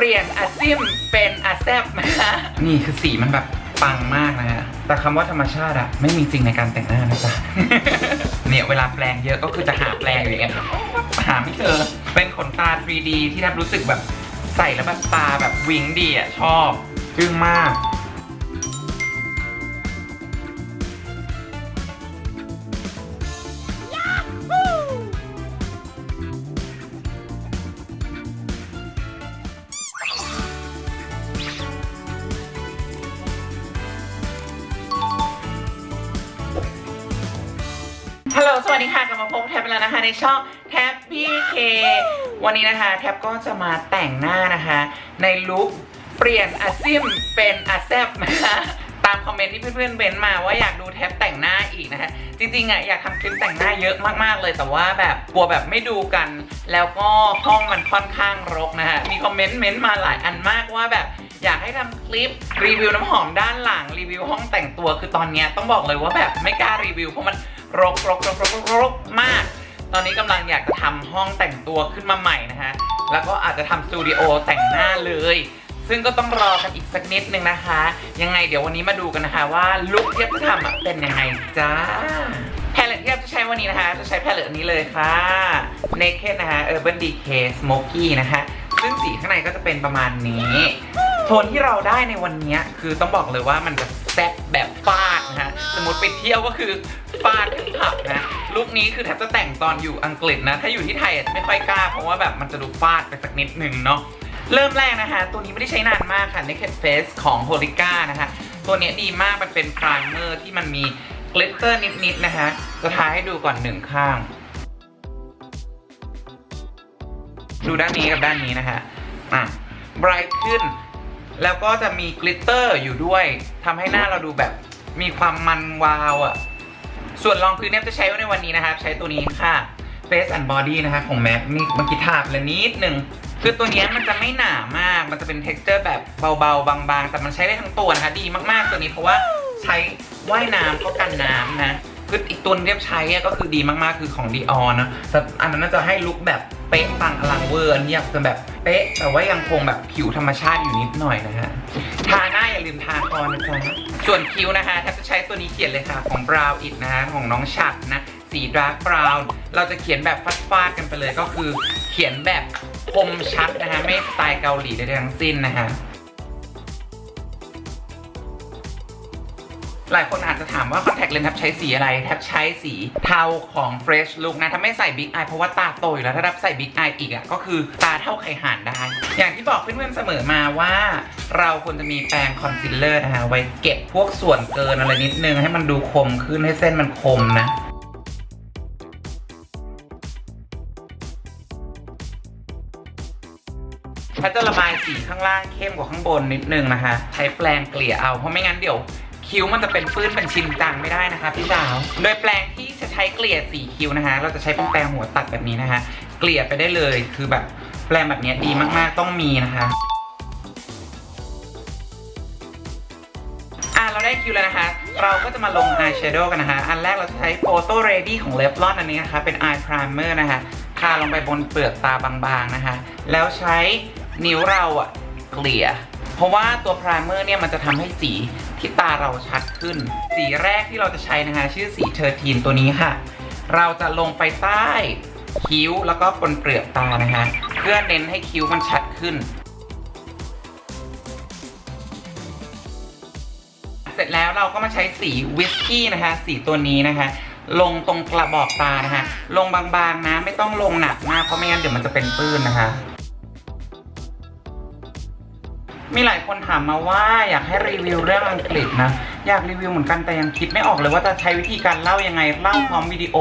เปลี่ยนอาซิมเป็นอาแซบนะคะนี่คือสีมันแบบปังมากนะฮะ แต่คำว่าธรรมชาติอะไม่มีจริงในการแต่งหน้านะจ๊ะ เนี่ยเวลาแปลงเยอะก็คือจะหาแปลงอยู่อย่างเงี้ยหาไม่เจอ เป็นขนตา 3D ที่ทับรู้สึกแบบใส่แล้วแบบตาแบบวิงดีอะชอบจึ้งมาก ค่ะกลับมาพบแท็บแล้วนะคะในช่องแท็บพี่เควันนี้นะคะ แท็บก็จะมาแต่งหน้านะคะ ในลุคเปลี่ยนอาซิมเป็นอาแซบนะคะตามคอมเมนต์ที่เพื่อนๆเบนมาว่าอยากดูแท็บแต่งหน้าอีกนะคะจริงๆอะอยากทำคลิปแต่งหน้าเยอะมากๆเลยแต่ว่าแบบกลัวแบบไม่ดูกัน แล้วก็ห้องมันค่อนข้างรกนะคะมีคอมเมนต์เม้นต์มาหลายอันมากว่าแบบอยากให้ทำคลิปรีวิวน้ำหอมด้านหลังรีวิวห้องแต่งตัวคือตอนเนี้ยต้องบอกเลยว่าแบบไม่กล้ารีวิวเพราะมัน รกรกรกรกรกมาก ตอนนี้กำลังอยากจะทำห้องแต่งตัวขึ้นมาใหม่นะฮะแล้วก็อาจจะทำสตูดิโอแต่งหน้าเลย ซึ่งก็ต้องรอกันอีกสักนิดนึงนะคะ ยังไงเดี๋ยววันนี้มาดูกันนะคะว่าลุคที่จะทำเป็นยังไงจ้าแพลเลตที่จะใช้วันนี้นะคะ จะใช้แพลเลตนี้เลยค่ะ Naked นะคะ Urban Decay Smoky นะคะซึ่งสีข้างในก็จะเป็นประมาณนี้ โทนที่เราได้ในวันนี้คือต้องบอกเลยว่ามันจะ ซ่บแบบฟาดนะฮะ สมมติไปเที่ยวก็คือฟาดทั้งผับนะ ลุคนี้คือแทบจะแต่งตอนอยู่อังกฤษนะ ถ้าอยู่ที่ไทยอาจจะไม่ค่อยกล้า เพราะว่าแบบมันจะดูฟาดไปสักนิดหนึ่งเนาะ เริ่มแรกนะคะ ตัวนี้ไม่ได้ใช้นานมากค่ะ Naked Face ของ h o l i c a นะคะ ตัวนี้ดีมาก มันเป็นพรเมอร์ที่มันมีกลิตเตอร์นิดๆนะคะจะทาให้ดูก่อนหนึ่งข้าง ดูด้านนี้กับด้านนี้นะคะอะไบรท์ขึ้น แล้วก็จะมีกลิตเตอร์อยู่ด้วยทำให้หน้าเราดูแบบมีความมันวาวอะ่ะ ส่วนรองพื้นเนี่ยจะใช้ในวันนี้นะครับ ใช้ตัวนี้ค่ะ Face and Body นะคะของ MAC นี่เมื่อกี้ทาไปแล้วนิดหนึ่งคือตัวนี้มันจะไม่หนามาก มันจะเป็น texture แบบเบาๆ บางๆ แต่มันใช้ได้ทั้งตัวนะคะ ดีมากๆ ตัวนี้เพราะว่าใช้ว่ายน้ำก็กันน้ำนะ คืออีกตัวที่ใช้ก็คือดีมากๆคือของ Dior นะแต่อันนั้นน่าจะให้ลุคแบบเป๊ะปังอลังเวอร์อันนี้อยากจะแบบเป๊ะ แต่ว่ายังคงแบบผิวธรรมชาติอยู่นิดหน่อยนะฮะทาหน้าอย่าลืมทาคอนนะจ๊ะส่วนคิ้วนะคะแทบจะใช้ตัวนี้เขียนเลยค่ะของ Brow It นะฮะของน้องฉัดนะสี Dark Brown เราจะเขียนแบบฟาดๆกันไปเลยก็คือเขียนแบบคมชัดนะฮะไม่สไตล์เกาหลีใดๆทั้งสิ้นนะฮะ หลายคนอาจจะถามว่า contact lens แทบใช้สีอะไรแทบใช้สีเทาของ fresh look นะ ถ้าไม่ใส่ big eye เพราะว่าตาโตอยู่แล้ว ถ้าแทบใส่ big eye อีกอะก็คือตาเท่าไข่ห่านได้ อย่างที่บอกเพื่อนๆเสมอมาว่า เราควรจะมีแปรงคอนซีลเลอร์นะฮะไว้เก็บพวกส่วนเกินอะไรนิดนึง ให้มันดูคมขึ้นให้เส้นมันคมนะถ้าจะระบายสีข้างล่างเข้มกว่าข้างบนนิดนึงนะคะ ใช้แปรงเกลี่ยเอาเพราะไม่งั้นเดี๋ยว คิ้วมันจะเป็นปื้นเป็นชิ้นจังไม่ได้นะคะพี่สาว โดยแปรงที่จะใช้เกลี่ยสีคิ้วนะคะ เราจะใช้เป็นแปรงหัวตัดแบบนี้นะคะ เกลี่ยไปได้เลยคือแบบแปรงแบบนี้ดีมากๆต้องมีนะคะอะเราได้คิวแล้วนะคะ เราก็จะมาลงอายแชโดว์กันนะคะ อันแรกเราจะใช้ Photo Ready ของ l e v l o n อันนี้นะคะ เป็น Eye Primer นะคะทาลงไปบนเปลือกตาบางๆนะคะ แล้วใช้นิ้วเราอะเกลี่ย เพราะว่าตัว Primer เนี่ยมันจะทำให้สีที่ตาเราชัดขึ้น สีแรกที่เราจะใช้นะคะ ชื่อสีเทอร์ทีนตัวนี้ค่ะ เราจะลงไปใต้คิ้วแล้วก็บนเปลือกตานะคะ เพื่อเน้นให้คิ้วมันชัดขึ้น เสร็จแล้วเราก็มาใช้สีวิสกี้นะคะ สีตัวนี้นะคะ ลงตรงกระบอกตานะคะ ลงบางๆนะ ไม่ต้องลงหนักมากเพราะไม่งั้นเดี๋ยวมันจะเป็นปื้นนะคะ มีหลายคนถามมาว่าอยากให้รีวิวเรื่องอังกฤษนะ อยากรีวิวเหมือนกันแต่ยังคิดไม่ออกเลยว่าจะใช้วิธีการเล่ายังไงเล่าพร้อมวิดีโอ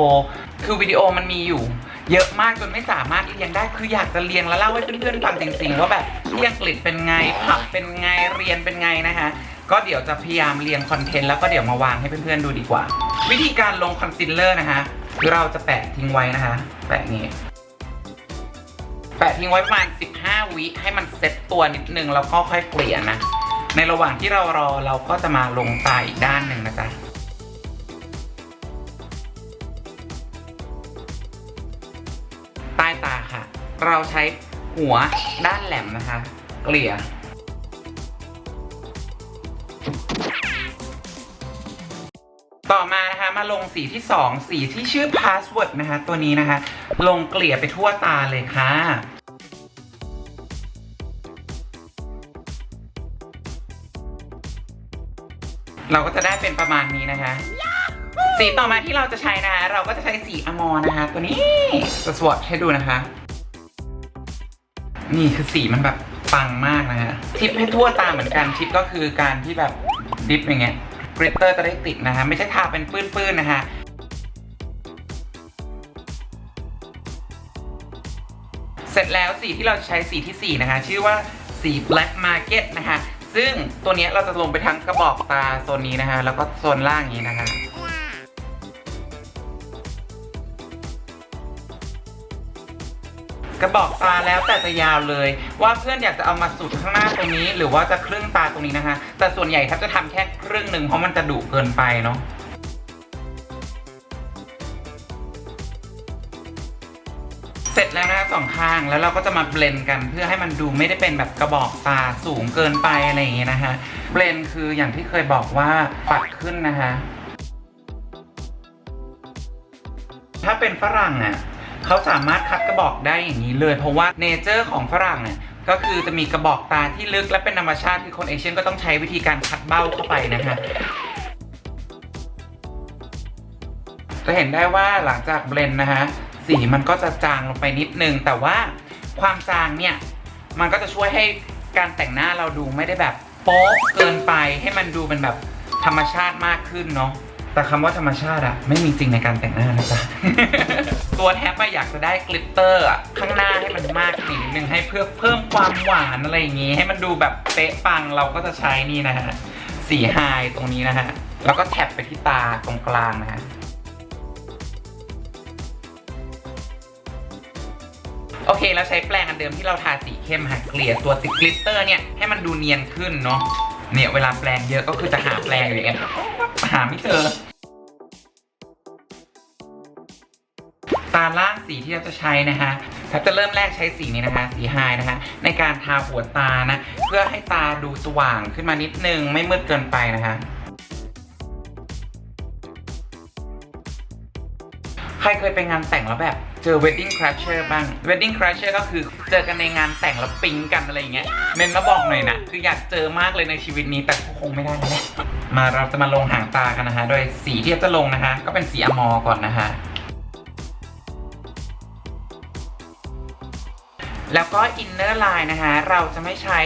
คือวิดีโอมันมีอยู่ เยอะมากจนไม่สามารถเรียงได้คืออยากจะเรียงแล้วเล่าให้เพื่อนๆฟังจริงๆว่าแบบที่อังกฤษเป็นไงผับเป็นไงเรียนเป็นไงนะคะก็เดี๋ยวจะพยายามเรียงคอนเทนต์แล้วก็เดี๋ยวมาวางให้เพื่อนๆดูดีกว่า วิธีการลงคอนซีลเลอร์นะคะคือเราจะแปะทิ้งไว้นะคะแปะงนี้แปะทิ้งไว้ประมาณ 5 วิให้มันเซ็ตตัวนิดนึงแล้วก็ค่อยเกลี่ยนะ ในระหว่างที่เรารอเราก็จะมาลงตาอีกด้านหนึ่งนะจ๊ะใต้ตาค่ะ เราใช้หัวด้านแหลมนะคะ เกลี่ยต่อมานะคะมาลงสีที่ 2 สีที่ชื่อ password นะคะ ตัวนี้นะคะ ลงเกลี่ยไปทั่วตาเลยค่ะ เราก็จะได้เป็นประมาณนี้นะคะ สีต่อมาที่เราจะใช้นะคะ เราก็จะใช้สีอมอนะคะ ตัวนี้จะสวอตให้ดูนะคะ นี่คือสีมันแบบปังมากนะฮะทิปให้ทั่วตาเหมือนกันทิปก็คือการที่แบบดิฟอย่างเงี้ยกริตเตอร์จะได้ติดนะฮะไม่ใช่ทาเป็นปื้นๆนะคะเสร็จแล้วสีที่เราจะใช้สีที่ 4 นะคะ ชื่อว่าสี black market นะคะ ซึ่งตัวเนี้ยเราจะลงไปทั้งกระบอกตาโซนนี้นะคะแล้วก็โซนล่างนี้นะคะกระบอกตาแล้วแต่จะยาวเลย ว่าเพื่อนอยากจะเอามาสุดข้างหน้าตรงนี้ หรือว่าจะครึ่งตาตรงนี้นะคะ แต่ส่วนใหญ่ถ้าจะทำแค่ครึ่งหนึ่งเพราะมันจะดุเกินไปเนาะ องข้างแล้วเราก็จะมาเบลนกัน เพื่อให้มันดูไม่ได้เป็นแบบกระบอกตาสูงเกินไปอะไรอย่างเงี้ยนะคะเบลนคืออย่างที่เคยบอกว่าปัดขึ้นนะคะถ้าเป็นฝรั่งอะเขาสามารถคัดกระบอกได้อย่างนี้เลย เพราะว่าเนเจอร์ของฝรั่งอะก็คือจะมีกระบอกตาที่ลึกและเป็นธรรมชาติคือคนเอเชียนก็ต้องใช้วิธีการคัดเบ้าเข้าไปนะคะจะเห็นได้ว่าหลังจากเบลนนะคะ สีมันก็จะจางลงไปนิดนึง แต่ว่าความจางเนี่ย มันก็จะช่วยให้การแต่งหน้าเราดูไม่ได้แบบโป๊ะเกินไปให้มันดูเป็นแบบธรรมชาติมากขึ้นเนาะแต่คำว่าธรรมชาติอะไม่มีจริงในการแต่งหน้านะจ๊ะ ตัวแท็บอะอยากจะได้กลิตเตอร์อะข้างหน้าให้มันมากขึ้นนิดนึงให้เพื่อเพิ่มความหวานอะไรอย่างงี้ ให้มันดูแบบเป๊ะปังเราก็จะใช้นี่นะฮะสีไฮตรงนี้นะฮะแล้วก็แท็บไปที่ตาตรงกลางนะฮะ เคเราใช้แปรงอันเดิมที่เราทาสีเข้มค่ะเกลี่ยตัวติดกลิตเตอร์เนี่ยให้มันดูเนียนขึ้นเนาะเนี่ยเวลาแปรงเยอะก็คือจะหาแปรงอยู่อย่างเงี้ยหาไม่เจอตาล่างสีที่เราจะใช้นะคะแทบจะเริ่มแรกใช้สีนี้นะคะ สีไฮนะคะ ในการทาหัวตานะ เพื่อให้ตาดูสว่างขึ้นมานิดนึง ไม่มืดเกินไปนะคะ ใครเคยไปงานแต่งแล้วแบบ จอ wedding crasher บ้าง wedding crasher ก็คือเจอกันในงานแต่งแล้วปิ๊งกันอะไรอย่างเงี้ย เมนมาบอกหน่อยนะ คืออยากเจอมากเลยในชีวิตนี้แต่คงไม่ได้แล้วแหละมาเราจะมาลงหางตากันนะคะ โดยสีที่จะลงนะคะ ก็เป็นสีอมอก่อนนะคะ แล้วก็อินเนอร์ไลน์นะคะ เราจะไม่ใช้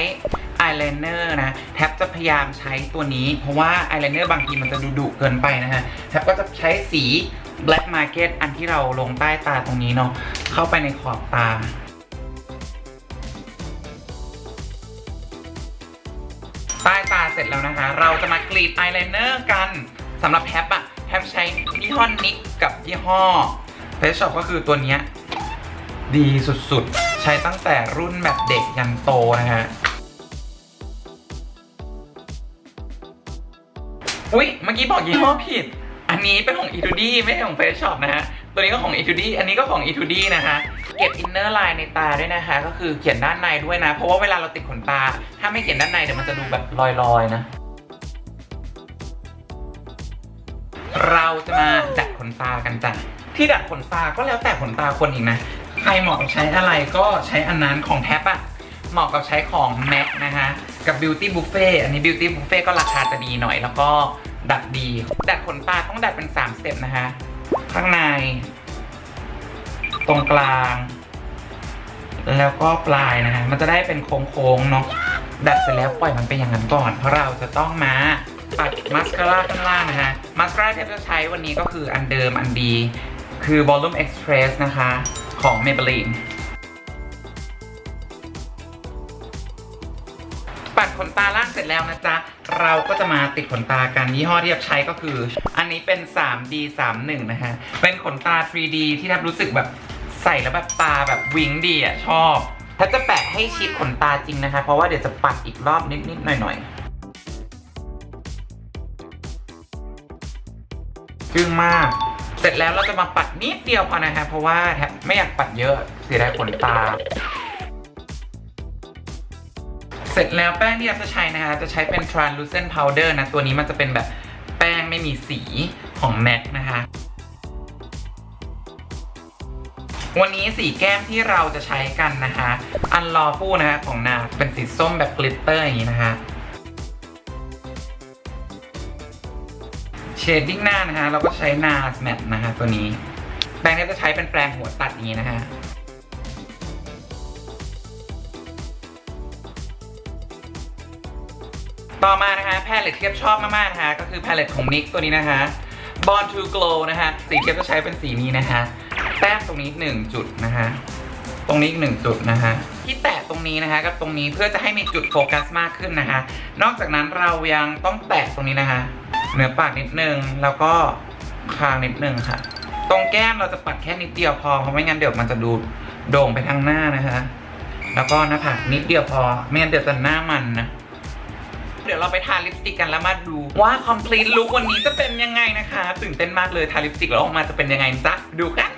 อายไลเนอร์นะแท็บจะพยายามใช้ตัวนี้ เพราะว่าอายไลเนอร์บางทีมันจะดูดุเกินไปนะฮะแท็บก็จะใช้สี Black Market อันที่เราลงใต้ตาตรงนี้เนาะเข้าไปในขอบตา ใต้ตาเสร็จแล้วนะคะ เราจะมากรีดอายไลเนอร์กันสำหรับแท็บอะแท็บใช้ยี่ห้อนิกกับยี่ห้อเฟชช็อปก็คือตัวเนี้ยดีสุดๆ ใช้ตั้งแต่รุ่นแบบเด็กยันโตนะฮะอุ๊ย เมื่อกี้บอกยี่ห้อผิด อันนี้เป็นของ e 2 d ไม่ใช่ของ Face Shop นะฮะ ตัวนี้ก็ของ e 2 d อันนี้ก็ของ e 2 d นะคะเก็บอินเนอร์ไลน์ในตาด้วยนะคะ ก็คือเขียนด้านในด้วยนะ เพราะว่าเวลาเราติดขนตา ถ้าไม่เขียนด้านในเดี๋ยวมันจะดูแบบลอยๆนะ เราจะมาดัดขนตากันจ้ะ ที่ดัดขนตาก็แล้วแต่ขนตาคนอีกนะ ใครเหมาะกับใช้อะไรก็ใช้อันนั้นของแท็บอะเหมาะกับใช้ของ MAC นะคะ กับ Beauty Buffet อันนี้ Beauty Buffet ก็ราคาจะดีหน่อยแล้วก็ ดัดดี ดัดขนตาต้องดัดเป็น3สเต็ปนะคะ ข้างใน ตรงกลาง แล้วก็ปลายนะคะ มันจะได้เป็นโค้งๆเนาะ ดัดเสร็จแล้วปล่อยมันเป็นอย่างนั้นก่อน เพราะเราจะต้องมาปัดมาสคาร่าข้างล่างนะคะ มาสคาร่าที่จะใช้วันนี้ก็คืออันเดิมอันดี คือ Volume Express นะคะ ของ Maybelline ขนตาล่างเสร็จแล้วนะจ๊ะ เราก็จะมาติดขนตากันยี่ห้อที่ทับใช้ก็คือ อันนี้เป็น 3D 31นะคะเป็นขนตา 3D ที่ทับรู้สึกแบบใส่แล้วแบบตาแบบวิงดีอะชอบถ้าจะแปะให้ชิดขนตาจริงนะคะ เพราะว่าเดี๋ยวจะปัดอีกรอบนิดๆหน่อยๆจึ้งมาก เสร็จแล้วเราจะมาปัดนิดเดียวพอนะคะเพราะว่าแทบไม่อยากปัดเยอะเสียดายขนตา เสร็จแล้วแป้งที่เราจะใช้นะคะจะใช้เป็น translucent powder นะ ตัวนี้มันจะเป็นแบบแป้งไม่มีสีของ MAC นะคะ วันนี้สีแก้มที่เราจะใช้กันนะคะอันลอฟูนะคะของนาเป็นสีส้มแบบกลิตเตอร์อย่างนี้นะคะเชดดิ้งหน้านะคะเราก็ใช้นาสแมทนะคะตัวนี้ แปรงนี้จะใช้เป็นแปรงหัวตัดอย่างนี้นะคะ ต่อมานะคะแพลเลตที่เทียบชอบมากๆนะคะก็คือแพลเลตของ NYX ตัวนี้นะคะ Born to Glow นะคะสีเทียบจะใช้เป็นสีนี้นะคะ แต้มตรงนี้ 1 จุดนะคะตรงนี้อีกหนึ่งจุดนะคะ ที่แตะตรงนี้นะคะกับตรงนี้เพื่อจะให้มีจุดโฟกัสมากขึ้นนะคะ นอกจากนั้นเรายังต้องแตะตรงนี้นะคะ เหนือปากนิดนึงแล้วก็คางนิดนึงค่ะ ตรงแก้มเราจะปัดแค่นิดเดียวพอเพราะไม่งั้นเดี๋ยวมันจะดูโด่งไปทางหน้านะคะ แล้วก็หน้าผากนิดเดียวพอไม่งั้นเดี๋ยวจะหน้ามันนะ ดี๋ยวเราไปทาลิปสติกกันแล้วมาดูว่า complete look วันนี้จะเป็นยังไงนะคะ ตื่นเต้นมากเลยทาลิปสติกแล้วออกมาจะเป็นยังไงจ๊ะดูกัน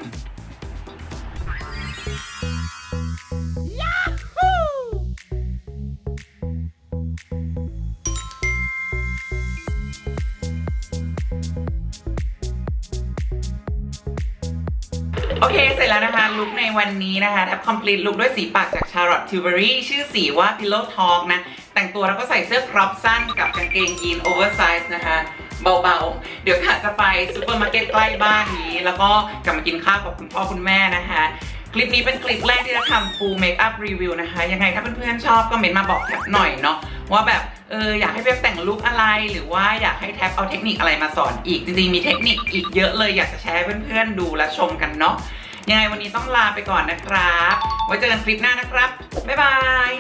เสร็จแล้วนะคะลุคในวันนี้นะคะแทบ complete ลุคด้วยสีปากจาก Charlotte Tilbury ชื่อสีว่า Pillow Talk นะ แต่งตัวแล้วก็ใส่เสื้อครอปสั้นกับกางเกงยีน oversize นะคะเบาๆ เดี๋ยวค่ะจะไปซูเปอร์มาร์เก็ตใกล้บ้านนี้ แล้วก็กลับมากินข้าวกับคุณพ่อคุณแม่นะคะคลิปนี้เป็นคลิปแรกที่เราทำ full makeup review นะคะ ยังไงถ้าเพื่อนๆชอบก็เมนต์มาบอกแท็บหน่อยเนาะว่าแบบเอออยากให้แท็บแต่งลุคอะไรหรือว่าอยากให้แท็บเอาเทคนิคอะไรมาสอนอีก จริงๆมีเทคนิคอีกเยอะเลยอยากจะแชร์เพื่อนๆดูและชมกันเนาะ ยังไงวันนี้ต้องลาไปก่อนนะครับ ไว้เจอกันคลิปหน้านะครับ บ๊ายบาย